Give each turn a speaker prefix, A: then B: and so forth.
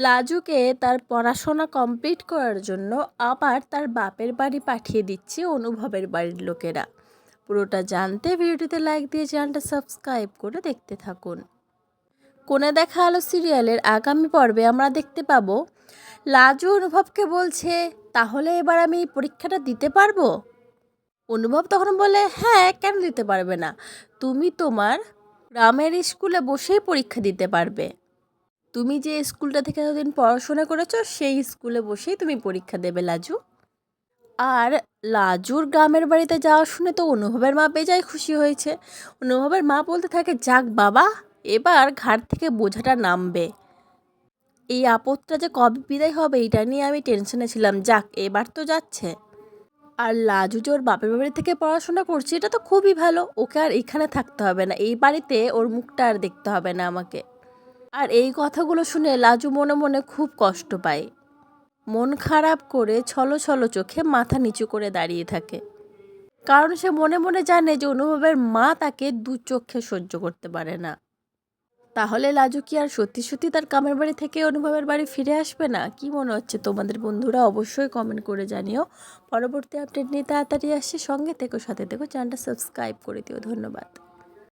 A: লাজুকে তার পড়াশোনা কমপ্লিট করার জন্য আবার তার বাপের বাড়ি পাঠিয়ে দিচ্ছে অনুভবের বাড়ির লোকেরা। পুরোটা জানতে ভিডিওটিতে লাইক দিয়ে চ্যানেলটা সাবস্ক্রাইব করে দেখতে থাকুন। কোনে দেখা আলো সিরিয়ালের আগামী পর্বে আমরা দেখতে পাবো, লাজু অনুভবকে বলছে, তাহলে এবার আমি পরীক্ষাটা দিতে পারব? অনুভব তখন বলে হ্যাঁ কেন দিতে পারবে না? তুমি তোমার গ্রামের স্কুলে বসেই পরীক্ষা দিতে পারবে। তুমি যে স্কুলটা থেকে এতদিন পড়াশোনা করেছ, সেই স্কুলে বসেই তুমি পরীক্ষা দেবে, লাজু। আর লাজুর গ্রামের বাড়িতে যাওয়া শুনে তো অনুভবের মা বেজায় খুশি হয়েছে। অনুভবের মা বলতে থাকে, যাক বাবা, এবার ঘাট থেকে বোঝাটা নামবে। এই আপদটা যে কবে বিদায় হবে, এটা নিয়ে আমি টেনশনে ছিলাম। যাক, এবার তো যাচ্ছে। আর লাজু যে ওর বাপের বাড়ি থেকে পড়াশোনা করছে, এটা তো খুবই ভালো। ওকে আর এখানে থাকতে হবে না। এই বাড়িতে ওর মুখটা আর দেখতে হবে না আমাকে। আর এই কথাগুলো শুনে লাজু মনে মনে খুব কষ্ট পায়। মন খারাপ করে ছলো ছলো চোখে মাথা নিচু করে দাঁড়িয়ে থাকে। কারণ সে মনে মনে জানে যে অনুভবের মা তাকে দু চোখে সহ্য করতে পারে না। তাহলে লাজু কি আর সত্যি সত্যি তার কামের বাড়ি থেকে অনুভবের বাড়ি ফিরে আসবে না? কি মনে হচ্ছে তোমাদের বন্ধুরা? অবশ্যই কমেন্ট করে জানিও। পরবর্তী আপডেট নিয়ে তাড়াতাড়ি আসছে। সঙ্গে থেকো, সাথে থেকো চ্যানেলটা সাবস্ক্রাইব করে দিও। ধন্যবাদ।